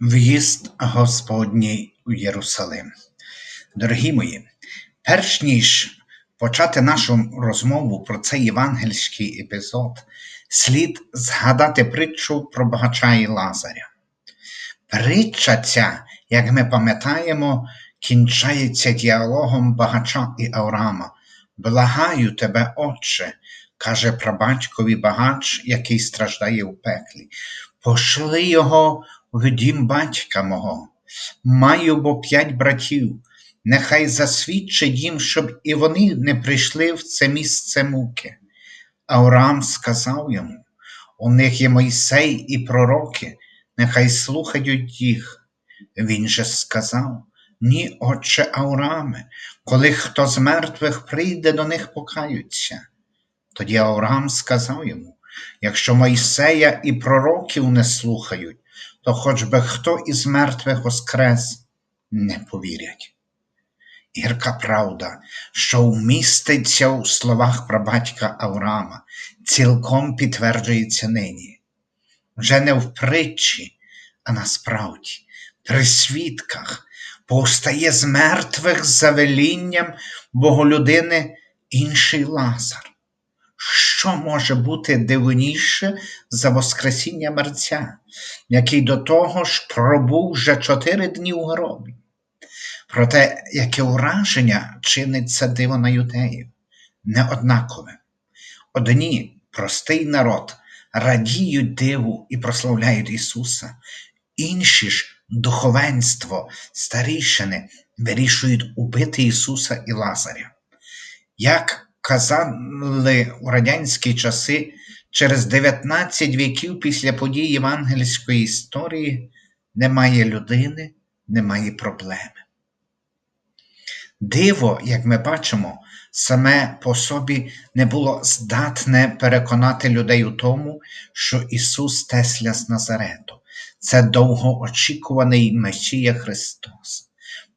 В'їзд Господній у Єрусалим. Дорогі мої, перш ніж почати нашу розмову про цей євангельський епізод, слід згадати притчу про багача і Лазаря. Притча ця, як ми пам'ятаємо, кінчається діалогом багача і Авраама. Благаю тебе, Отче, каже прабатькові багач, який страждає у пеклі. Пошли його в дім батька мого. Маю бо п'ять братів. Нехай засвідчить їм, щоб і вони не прийшли в це місце муки. Авраам сказав йому: у них є Мойсей і пророки, нехай слухають їх. Він же сказав: Ні, отче Аврааме, коли хто з мертвих прийде до них покаються. Тоді Авраам сказав йому: якщо Мойсея і пророків не слухають, то хоч би хто із мертвих воскрес не повірять. Гірка правда, що вміститься у словах прабатька Авраама, цілком підтверджується нині. Вже не в притчі, а насправді, при свідках повстає з мертвих за велінням боголюдини інший Лазар. Що може бути дивніше за Воскресіння мерця, який до того ж пробув вже чотири дні у гробі? Проте, яке ураження чинить це диво на юдеїв, неоднакове. Одні, простий народ, радіють диву і прославляють Ісуса, інші ж духовенство, старішини вирішують убити Ісуса і Лазаря. Як казали у радянські часи, через 19 віків після подій євангельської історії немає людини, немає проблеми. Диво, як ми бачимо, саме по собі не було здатне переконати людей у тому, що Ісус Тесля з Назарету це довгоочікуваний Месія Христос.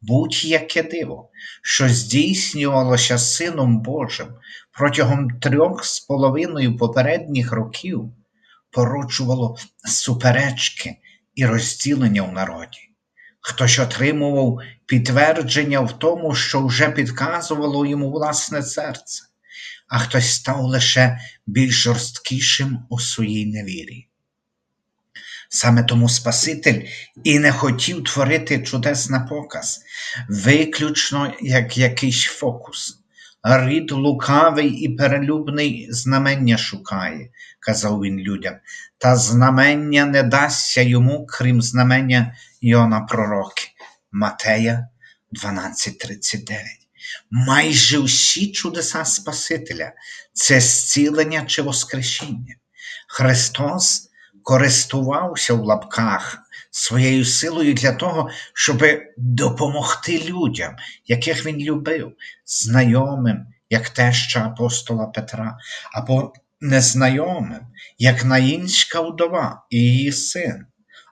Будь-яке диво, що здійснювалося Сином Божим протягом трьох з половиною попередніх років, породжувало суперечки і розділення в народі. Хтось отримував підтвердження в тому, що вже підказувало йому власне серце, а хтось став лише більш жорсткішим у своїй невірі. Саме тому Спаситель і не хотів творити чудес на показ, виключно як якийсь фокус. Рід лукавий і перелюбний знамення шукає, казав він людям, та знамення не дасться йому, крім знамення Йона Пророки. Матея 12:39. Майже всі чудеса Спасителя це зцілення чи воскресіння. Христос користувався в лапках своєю силою для того, щоб допомогти людям, яких він любив, знайомим, як теща апостола Петра, або незнайомим, як наїнська вдова і її син.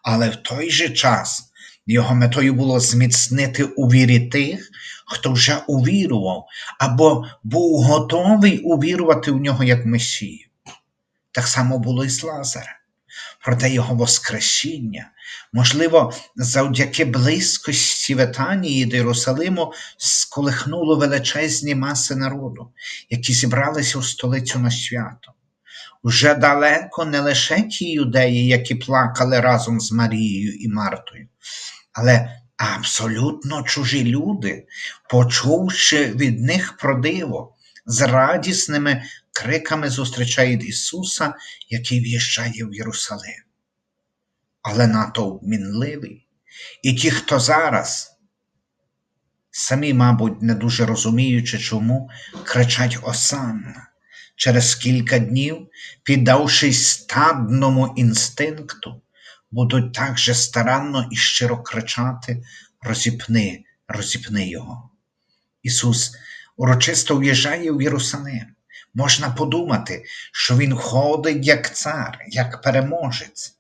Але в той же час його метою було зміцнити у вірі тих, хто вже увірував, або був готовий увірувати в нього як Месію. Так само було і з Лазарем. Проте його Воскресіння, можливо, завдяки близькості Ветанії до Єрусалиму сколихнуло величезні маси народу, які зібралися у столицю на свято. Уже далеко не лише ті юдеї, які плакали разом з Марією і Мартою, але абсолютно чужі люди, почувши від них про диво, з радісними криками зустрічають Ісуса, який в'їжджає в Єрусалим. Але натовп мінливий, і ті, хто зараз, самі, мабуть, не дуже розуміючи, чому, кричать Осанна. Через кілька днів, піддавшись стадному інстинкту, будуть так же старанно і щиро кричати Розіпни, розіпни його. Ісус урочисто в'їжджає в Єрусалим. Можна подумати, що Він ходить як цар, як переможець.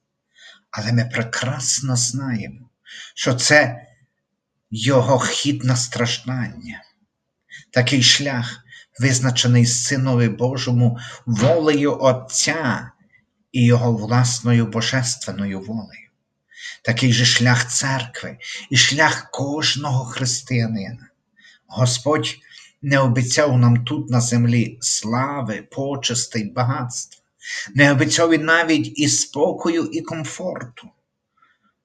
Але ми прекрасно знаємо, що це Його хід на страждання. Такий шлях, визначений Синові Божому волею Отця і Його власною божественною волею. такий же шлях церкви і шлях кожного християнина. Господь не обіцяв нам тут на землі слави, почести й багатства, не обіцяв він навіть і спокою, і комфорту.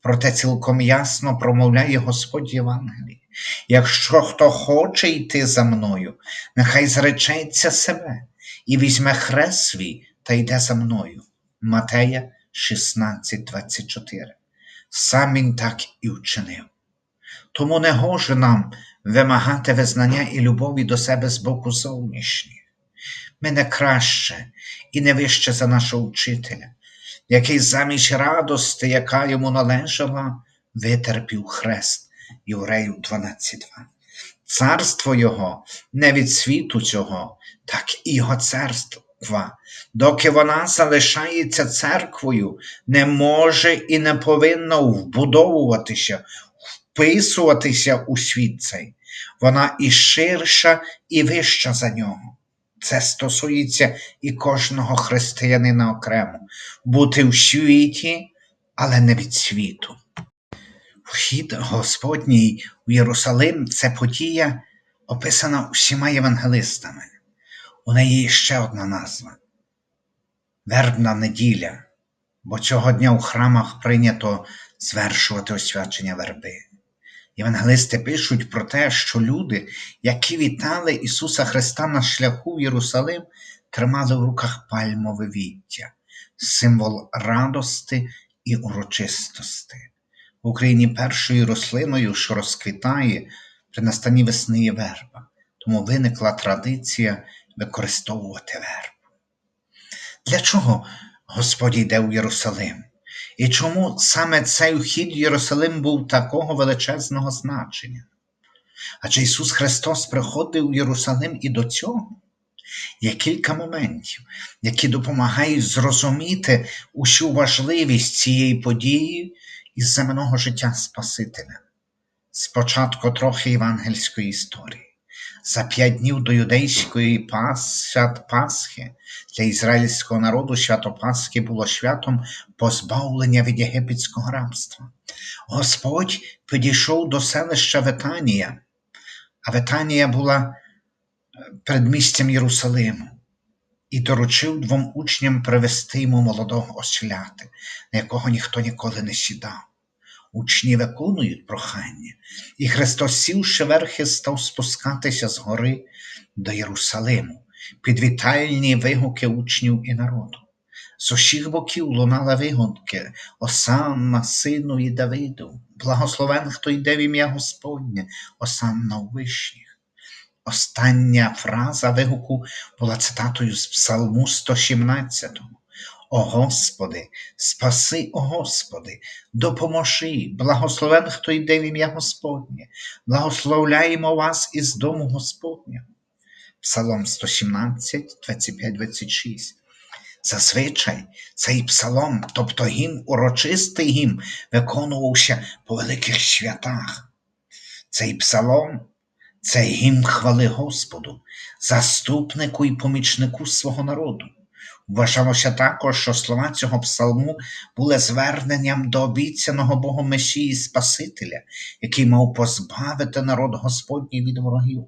Проте цілком ясно промовляє Господь Євангелії. Якщо хто хоче йти за мною, нехай зречеться себе і візьме хрест свій та йде за мною. Матея 16:24. Сам він так і вчинив. Тому не гоже нам вимагати визнання і любові до себе з боку зовнішніх. Ми не краще і не вище за нашого вчителя, який замість радости, яка йому належала, витерпів хрест Євреїв 12.2. Царство Його не від світу цього, так і Його царства, доки вона залишається церквою, не може і не повинна вбудовуватися, вписуватися у світ цей. Вона і ширша, і вища за нього. Це стосується і кожного християнина окремо бути в світі, але не від світу. Вхід Господній у Єрусалим це подія, описана всіма євангелистами. У неї є ще одна назва Вербна неділя, бо цього дня у храмах прийнято звершувати освячення верби. Євангелисти пишуть про те, що люди, які вітали Ісуса Христа на шляху в Єрусалим, тримали в руках пальмове віття, символ радости і урочистості. В Україні першою рослиною, що розквітає при настанні весни є верба, тому виникла традиція використовувати вербу. Для чого Господь йде у Єрусалим? І чому саме цей вхід в Єрусалим був такого величезного значення? Адже Ісус Христос приходив у Єрусалим і до цього. Є кілька моментів, які допомагають зрозуміти усю важливість цієї події із земного життя Спасителя. Спочатку трохи євангельської історії. За п'ять днів до юдейської пас, свят Пасхи для ізраїльського народу свято Пасхи було святом позбавлення від єгипетського рабства. Господь підійшов до селища Ветанія, а Ветанія була передмістям Єрусалиму, і доручив двом учням привезти йому молодого осляти, на якого ніхто ніколи не сідав. Учні виконують прохання, і Христос, сівши верхи, став спускатися з гори до Єрусалиму під вітальні вигуки учнів і народу. З усіх боків лунали вигуки Осанна, сину і Давиду, благословен, хто йде в ім'я Господнє, Осанна у вишніх. Остання фраза вигуку була цитатою з Псалму 117. О Господи, спаси, о Господи, допоможи, благословен, хто йде в ім'я Господнє, благословляємо вас із дому Господнього. Псалом 117, 25, 26. Зазвичай цей псалом, тобто гімн, урочистий гімн, виконувався по великих святах. Цей псалом це гімн хвали Господу, заступнику і помічнику свого народу. Вважалося також, що слова цього псалму були зверненням до обіцяного Богом Месії Спасителя, який мав позбавити народ Господній від ворогів.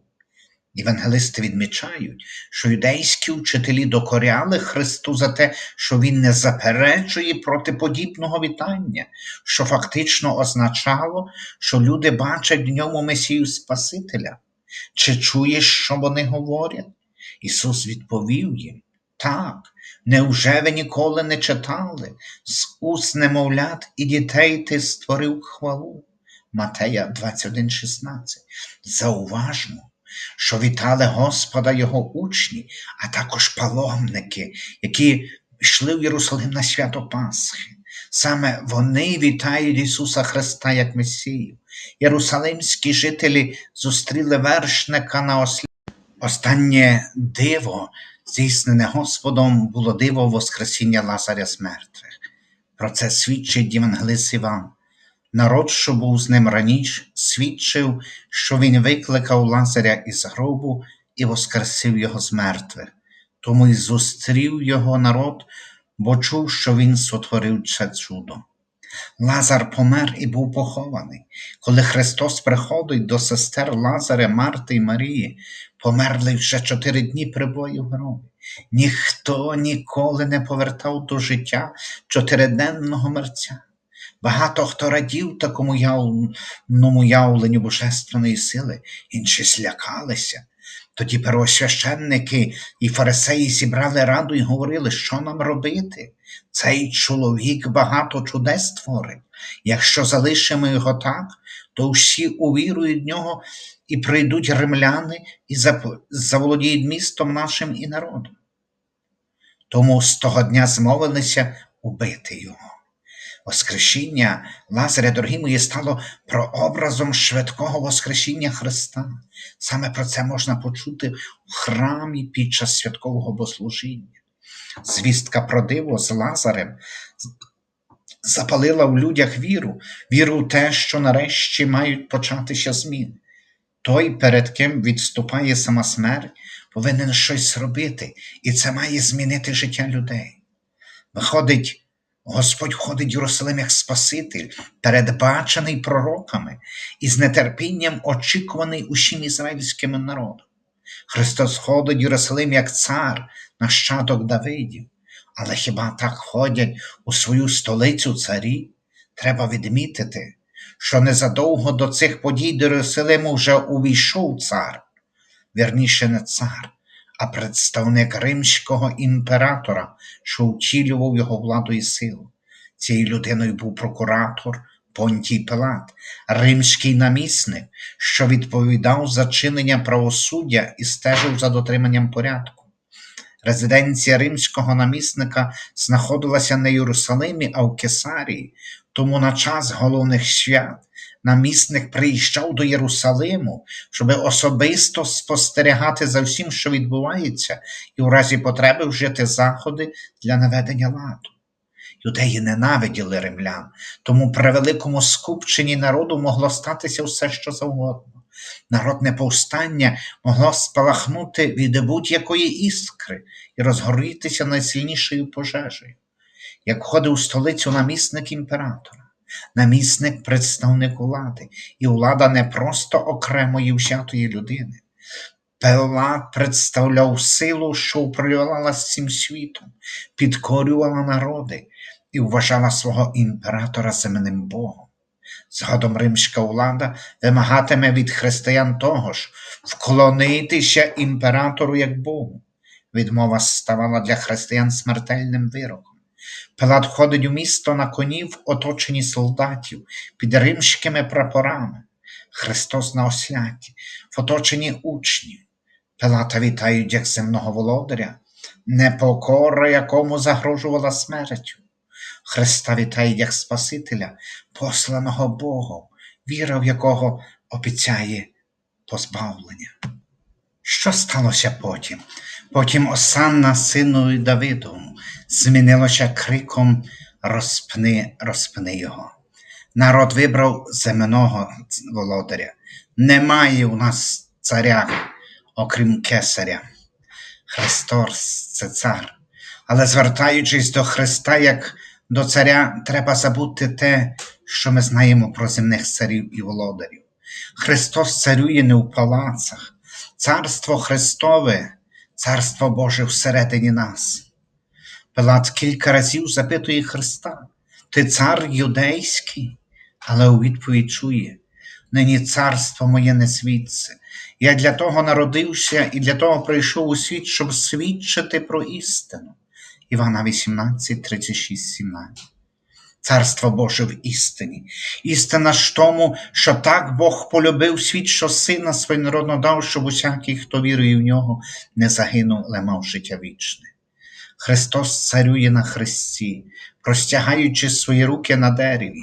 Євангелисти відмічають, що юдейські вчителі докоряли Христу за те, що Він не заперечує проти подібного вітання, що фактично означало, що люди бачать в ньому Месію Спасителя. Чи чуєш, що вони говорять? Ісус відповів їм: Так, невже ви ніколи не читали з уст немовлят і дітей ти створив хвалу? Матея 21,16. Зауважмо, що вітали Господа Його учні, а також паломники, які йшли в Єрусалим на свято Пасхи. Саме вони вітають Ісуса Христа як Месію. Єрусалимські жителі зустріли вершника на ослі. Останнє диво, здійснене Господом, було диво Воскресіння Лазаря з мертвих. Про це свідчить Євангелист Іван. Народ, що був з ним раніше, свідчив, що він викликав Лазаря із гробу і воскресив його з мертвих. Тому й зустрів його народ, бо чув, що він сотворив це чудо. Лазар помер і був похований. Коли Христос приходить до сестер Лазаря, Марти і Марії, померлий вже чотири дні прибою в гробі. Ніхто ніколи не повертав до життя чотириденного мерця. Багато хто радів такому явному явленню божественної сили, інші злякалися. Тоді первосвященники і фарисеї зібрали раду і говорили, що нам робити. Цей чоловік багато чудес творить. Якщо залишимо його так, то всі увірують в нього і прийдуть римляни і заволодіють містом нашим і народом. Тому з того дня змовилися убити його. Воскресіння Лазаря, дорогі мої, стало прообразом швидкого Воскресіння Христа. Саме про це можна почути в храмі під час святкового богослужіння. Звістка про диво з Лазарем запалила в людях віру, віру в те, що нарешті мають початися зміни. Той, перед ким відступає сама смерть, повинен щось робити, і це має змінити життя людей. Виходить, Господь входить в Єрусалим як Спаситель, передбачений пророками і з нетерпінням очікуваний усім ізраїльським народом. Христос ходить в Єрусалим як цар, нащадок Давидів. Але хіба так ходять у свою столицю царі? Треба відмітити, що незадовго до цих подій до Єрусалиму вже увійшов цар, вірніше не цар, а представник римського імператора, що втілював його владу і силу. Цією людиною був прокуратор Понтій Пилат, римський намісник, що відповідав за чинення правосуддя і стежив за дотриманням порядку. Резиденція римського намісника знаходилася не в Єрусалимі, а в Кесарії, тому на час головних свят намісник приїжджав до Єрусалиму, щоб особисто спостерігати за всім, що відбувається, і у разі потреби вжити заходи для наведення ладу. Юдеї ненавиділи римлян, тому при великому скупченні народу могло статися все, що завгодно. Народне повстання могло спалахнути від будь-якої іскри і розгорітися найсильнішою пожежею. Як входив у столицю намісник імператора, намісник представник влади, і влада не просто окремої взятої людини. Пилат представляв силу, що управляла цим світом, підкорювала народи і вважала свого імператора земним Богом. Згодом римська влада вимагатиме від християн того ж вклонитися імператору як Богу. Відмова ставала для християн смертельним вироком. Пилат входить у місто на коні в оточенні солдатів під римськими прапорами. Христос на осляті, в оточенні учнів. Пилата вітають як земного володаря, непокора якому загрожувала смертю. Христа вітають як Спасителя, посланого Богом, віра в якого обіцяє позбавлення. Що сталося потім? Потім Осанна синові Давидовому змінилося криком розпни, розпни його. Народ вибрав земного володаря. Немає у нас царя, окрім кесаря. Христос це цар. Але звертаючись до Христа як до царя, треба забути те, що ми знаємо про земних царів і володарів. Христос царює не в палацах, царство Христове, царство Боже всередині нас. Пилат кілька разів запитує Христа, ти цар юдейський, але у відповідь чує, нині царство моє не світце. Я для того народився і для того прийшов у світ, щоб свідчити про істину. Івана 18, 36, 17. Царство Боже в істині. Істина ж тому, що так Бог полюбив світ, що сина своєнародно дав, щоб усякий, хто вірує в нього, не загинув, але мав життя вічне. Христос царює на хресті, простягаючи свої руки на дереві.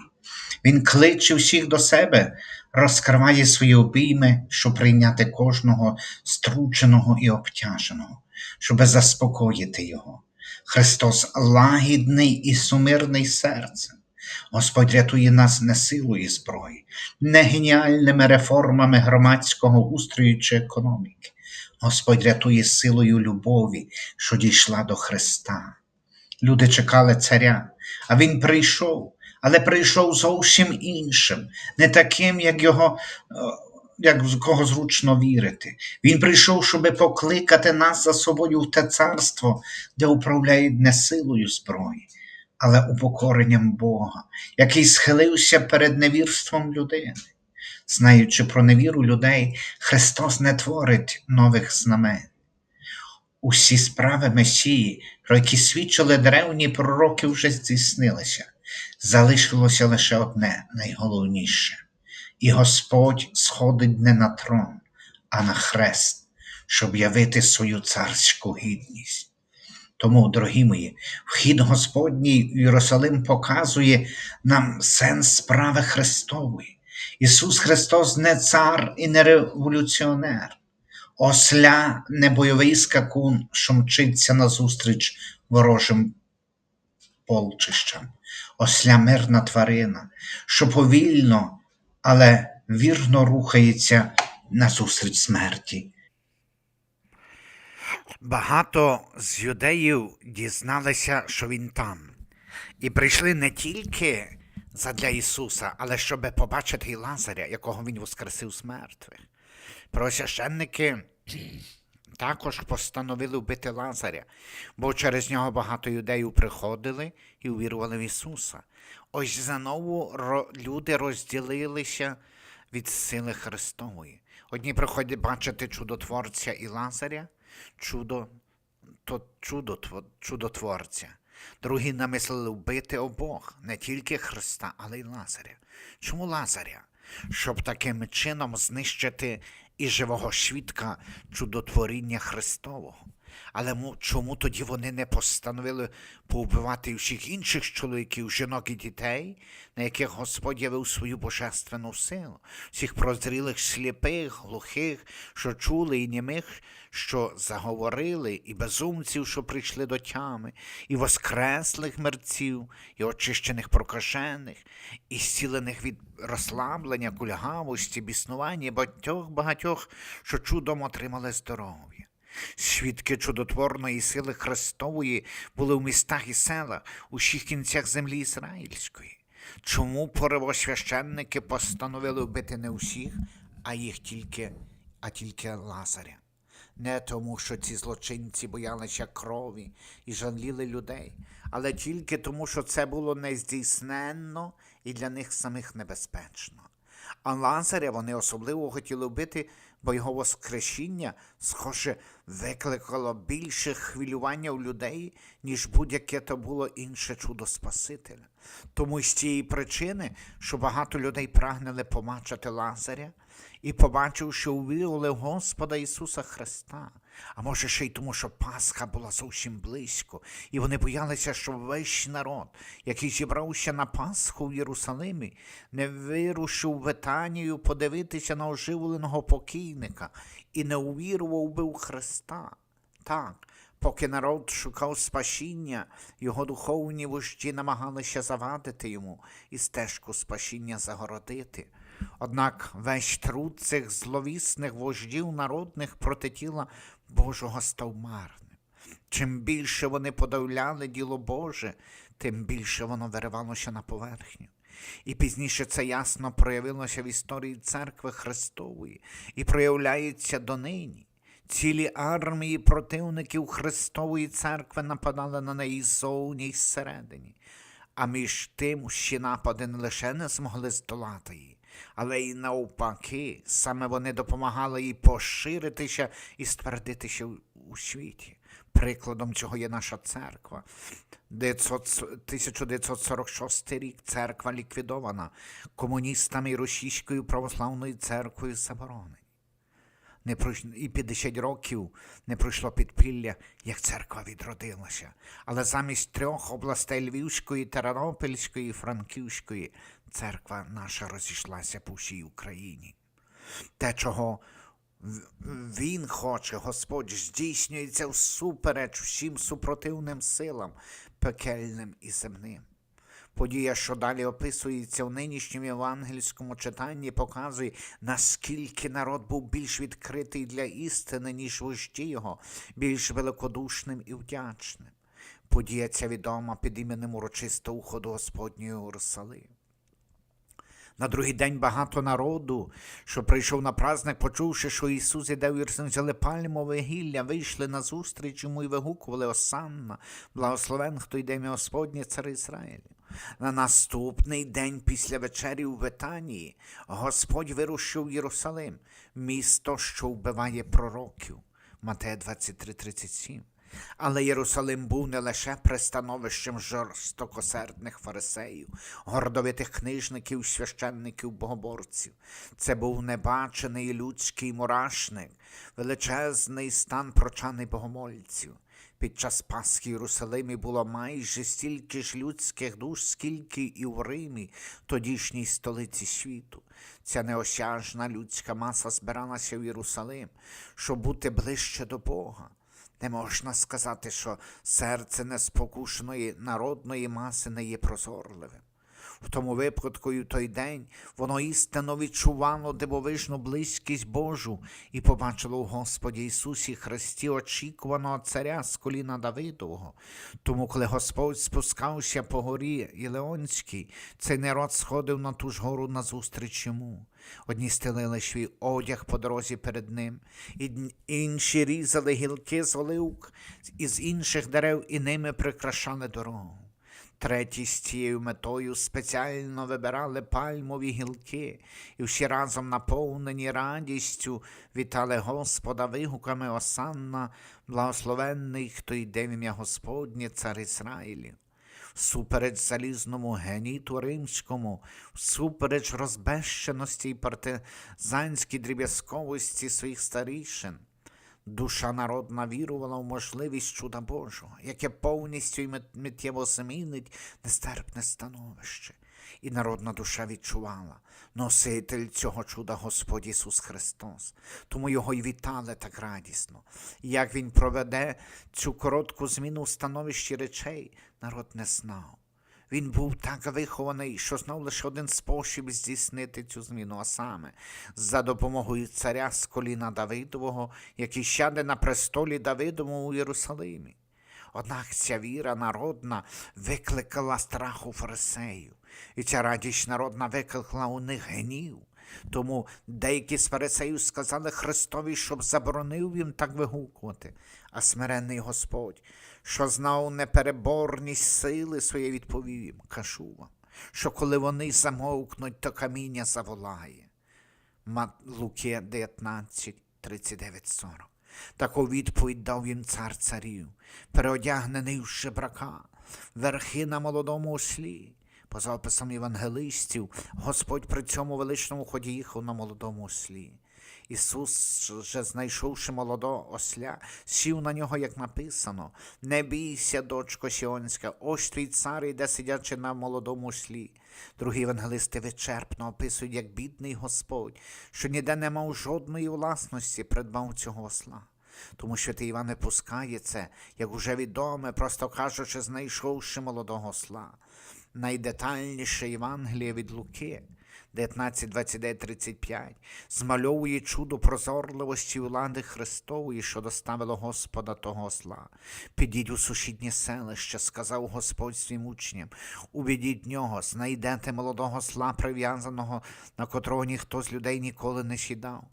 Він кличе всіх до себе, розкриває свої обійми, щоб прийняти кожного струченого і обтяженого, щоб заспокоїти його. Христос лагідний і сумирний серцем. Господь рятує нас не силою зброї, не геніальними реформами громадського устрою чи економіки. Господь рятує силою любові, що дійшла до Христа. Люди чекали царя, а Він прийшов, але прийшов зовсім іншим, не таким, як його. Як з кого зручно вірити. Він прийшов, щоб покликати нас за собою в те царство, де управляють не силою зброї, але упокоренням Бога, який схилився перед невірством людини. Знаючи про невіру людей, Христос не творить нових знамен. Усі справи Месії, про які свідчили древні пророки, вже здійснилися. Залишилося лише одне найголовніше. І Господь сходить не на трон, а на хрест, щоб явити свою царську гідність. Тому, дорогі мої, вхід Господній в Єрусалим показує нам сенс справи Христової. Ісус Христос не цар і не революціонер, осля не бойовий скакун, що мчиться назустріч ворожим полчищам, осля мирна тварина, що повільно, але вірно рухається назустріч смерті. Багато з юдеїв дізналися, що він там, і прийшли не тільки задля Ісуса, але щоб побачити і Лазаря, якого він воскресив з мертвих. Просвященники також постановили вбити Лазаря, бо через нього багато юдеїв приходили і увірували в Ісуса. Ось заново ро- люди розділилися від сили Христової. Одні приходять бачити чудотворця і Лазаря, чудо, то чудо, чудотворця. Другі намислили вбити обох, не тільки Христа, але й Лазаря. Чому Лазаря? Щоб таким чином знищити і живого свідка чудотворіння Христового. Але чому тоді вони не постановили повбивати і всіх інших чоловіків, жінок і дітей, на яких Господь явив свою божественну силу, всіх прозрілих сліпих, глухих, що чули, і німих, що заговорили, і безумців, що прийшли до тями, і воскреслих мерців, і очищених прокажених, і зцілених від розслаблення, кульгавості, біснування, і багатьох багатьох, що чудом отримали здоров'я. Свідки чудотворної сили Христової були в містах і селах, у всіх кінцях землі ізраїльської. Чому первосвященники постановили вбити не усіх, а їх тільки, а тільки Лазаря? Не тому, що ці злочинці боялися крові і жаліли людей, але тільки тому, що це було нездійсненно і для них самих небезпечно. А Лазаря вони особливо хотіли вбити, бо його воскрешіння, схоже, викликало більше хвилювання у людей, ніж будь-яке то було інше чудо Спасителя. Тому з цієї причини, що багато людей прагнули побачити Лазаря і побачивши у увірували Господа Ісуса Христа. А може ще й тому, що Пасха була зовсім близько, і вони боялися, що весь народ, який зібрався на Пасху в Єрусалимі, не вирушив в Витанію подивитися на оживленого покійника і не увірував би у Христа. Так, поки народ шукав спасіння, його духовні вожді намагалися завадити йому і стежку спасіння загородити. Однак весь труд цих зловісних вождів народних проти тіла Божого став марним. Чим більше вони подавляли діло Боже, тим більше воно виривалося на поверхню. І пізніше це ясно проявилося в історії церкви Христової і проявляється донині. Цілі армії противників Христової церкви нападали на неї ззовні й зсередині. А між тим ще напади не лише не змогли здолати її, але й навпаки, саме вони допомагали їй поширитися і ствердитися у- світі. Прикладом цього є наша церква. 1946 рік церква ліквідована комуністами і російською православною церквою заборонені. І 50 років не пройшло підпілля, як церква відродилася. Але замість трьох областей Львівської, Тернопільської і Франківської церква наша розійшлася по всій Україні. Те, чого він хоче, Господь здійснюється всупереч всім супротивним силам, пекельним і земним. Подія, що далі описується в нинішньому євангельському читанні, показує, наскільки народ був більш відкритий для істини, ніж вожді його, більш великодушним і вдячним. Подія ця відома під іменем урочистого уходу Господнього Єрусалим. На другий день багато народу, що прийшов на праздник, почувши, що Ісус іде в Єрусалим, взяли пальмове гілля, вийшли на зустріч йому і вигукували Осанна, благословен, хто йде ім'я Господнє, цар Ізраїлю. На наступний день після вечері у Ветанії Господь вирушив Єрусалим, місто, що вбиває пророків. Матея 23:37. Але Єрусалим був не лише пристановищем жорстокосердних фарисеїв, гордовитих книжників, священників, богоборців. Це був небачений людський мурашник, величезний стан прочаний богомольців. Під час Пасхи в Єрусалимі було майже стільки ж людських душ, скільки і в Римі, тодішній столиці світу. Ця неосяжна людська маса збиралася в Єрусалим, щоб бути ближче до Бога. Не можна сказати, що серце неспокушеної народної маси не є прозорливим. В тому випадку і в той день воно істинно відчувало дивовижну близькість Божу і побачило у Господі Ісусі Христі очікуваного царя з коліна Давидового. Тому, коли Господь спускався по горі Ілеонській, цей народ сходив на ту ж гору назустріч йому. Одні стелили свій одяг по дорозі перед ним, і інші різали гілки з оливк із інших дерев і ними прикрашали дорогу. Треті з цією метою спеціально вибирали пальмові гілки і всі разом наповнені радістю вітали Господа вигуками Осанна, благословенний, хто йде в ім'я Господнє, цар Ізраїлів. Супереч залізному геніту римському, супереч розбещеності і партизанській дріб'язковості своїх старішин. Душа народна вірувала в можливість чуда Божого, яке повністю і миттєво змінить нестерпне становище. І народна душа відчувала носитель цього чуда Господь Ісус Христос. Тому його й вітали так радісно. І Як він проведе цю коротку зміну в становищі речей, народ не знав. Він був так вихований, що знав лише один спосіб здійснити цю зміну, а саме за допомогою царя з коліна Давидового, який сяде на престолі Давидовому у Єрусалимі. Однак ця віра народна викликала страх у фарисеїв, і ця радість народна викликала у них гнів. Тому деякі з фарисеїв сказали Христові, щоб заборонив їм так вигукувати. А смиренний Господь, що знав непереборність сили своєї, відповів їм, кажу вам, що коли вони замовкнуть, то каміння заволає. Луки 19, 39, 40. Таку відповідь дав їм цар царів, переодягнений в шибрака, верхи на молодому ослі. По записам євангелистів, Господь при цьому величному ході їхав на молодому ослі. Ісус, же знайшовши молодого осля, сів на нього, як написано: Не бійся, дочко Сіонська, ось твій цар іде сидячи на молодому ослі. Другі євангелисти вичерпно описують, як бідний Господь, що ніде не мав жодної власності, придбав цього осла. Тому що ти Іван не пускає це, як уже відоме, просто кажучи, знайшовши молодого осла. Найдетальніше Євангеліє від Луки 19, 29, 35 змальовує чудо прозорливості влади Христової, що доставило Господа того осла. Підіть у сусіднє селище, сказав Господь своїм учням. Уведіть нього, знайдете молодого осла, прив'язаного, на котрого ніхто з людей ніколи не сідав.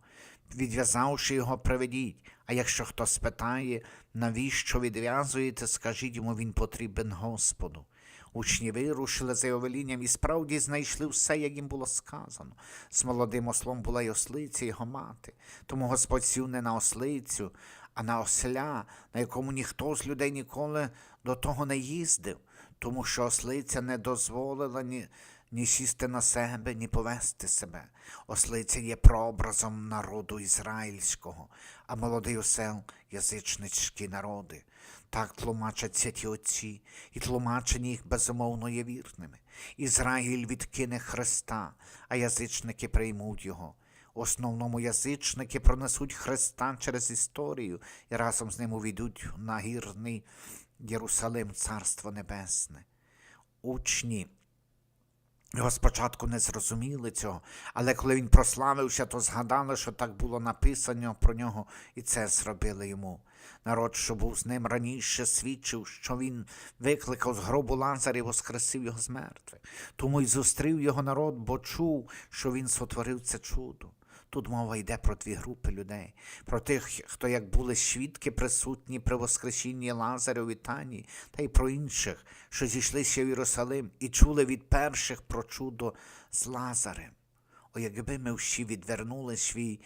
Відв'язавши його, приведіть. А якщо хто спитає, навіщо відв'язуєте, скажіть йому, він потрібен Господу. Учні вирушили за його велінням і справді знайшли все, як їм було сказано. З молодим ослом була й ослиця, його мати. Тому Господь сів не на ослицю, а на осля, на якому ніхто з людей ніколи до того не їздив, тому що ослиця не дозволила ні, ні сісти на себе, ні повести себе. Ослиця є прообразом народу ізраїльського, а молодий осел язичницькі народи. Так тлумачать ті отці, і тлумачення їх безумовно є вірними. Ізраїль відкине Христа, а язичники приймуть його. В основному язичники пронесуть Христа через історію і разом з ним увійдуть на гірний Єрусалим Царство Небесне. Учні Його спочатку не зрозуміли цього, але коли він прославився, то згадали, що так було написано про нього, і це зробили йому. Народ, що був з ним раніше, свідчив, що він викликав з гробу Лазаря і воскресив його з мертвих. Тому й зустрів його народ, бо чув, що він сотворив це чудо. Тут мова йде про дві групи людей, про тих, хто як були свідки присутні при воскресінні Лазаря у Вітанії, та й про інших, що зійшли ще в Єрусалим і чули від перших про чудо з Лазарем. О, якби ми всі відвернули свій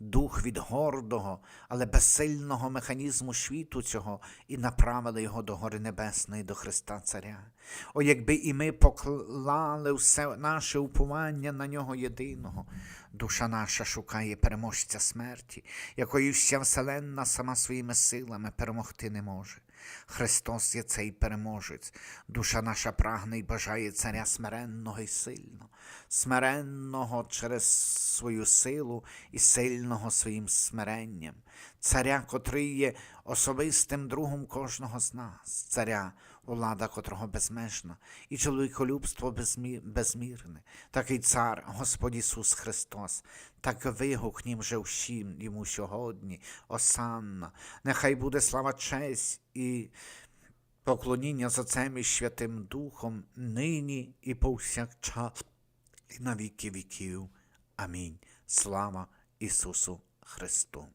дух від гордого, але безсильного механізму світу цього і направили його до гори небесної, до Христа Царя. О, якби і ми поклали все наше уповання на нього єдиного. Душа наша шукає переможця смерті, якої вся вселенна сама своїми силами перемогти не може. Христос є цей переможець. Душа наша прагне і бажає царя смиренного і сильного, смиренного через свою силу і сильного своїм смиренням, царя, котрий є особистим другом кожного з нас, царя, влада котрого безмежна, і чоловіколюбство безмі... безмірне, такий цар, Господь Ісус Христос, так вигукнім же всім йому сьогодні, осанна, нехай буде слава честь і поклоніння за Отцем і Святим Духом, нині і повсякчас, і на віки віків. Амінь. Слава Ісусу Христу.